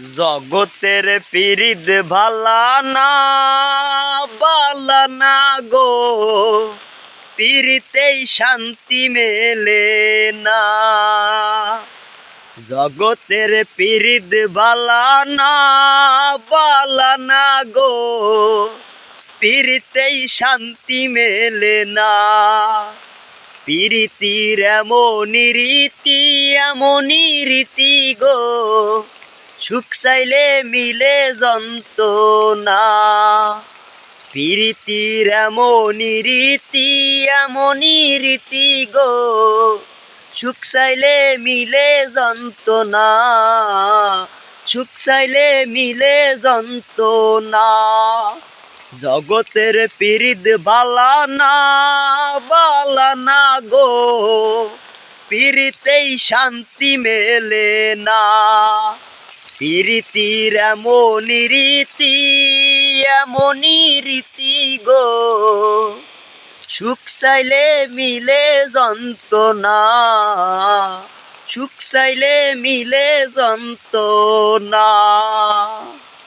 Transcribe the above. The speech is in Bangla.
জগতের পিরিদ ভালা না বালা না গো। পিরিতেই শান্তি মেলে না। জগতের পিরিদ ভালা না বালা না গো। পিরিতেই শান্তি মেলে না। পিরিতির এমনই রীতি এমনই রীতি গো। সুখ চাইলে মিলে যন্ত্রণা। প্রীতির এমনই রীতি এমনই রীতি গো। সুখ চাইলে মিলে যন্ত্রণা। সুখ চাইলে মিলে যন্ত্রণা। জগতের পিরিদ বালা না বালা না গো। পিরিতেই শান্তি মেলে না। প্রীতির এমনই রীতি এমনই রীতি গো। সুখ চাইলে মিলে যন্ত্রণা সুখ চাইলে মিলে যন্ত্রণা।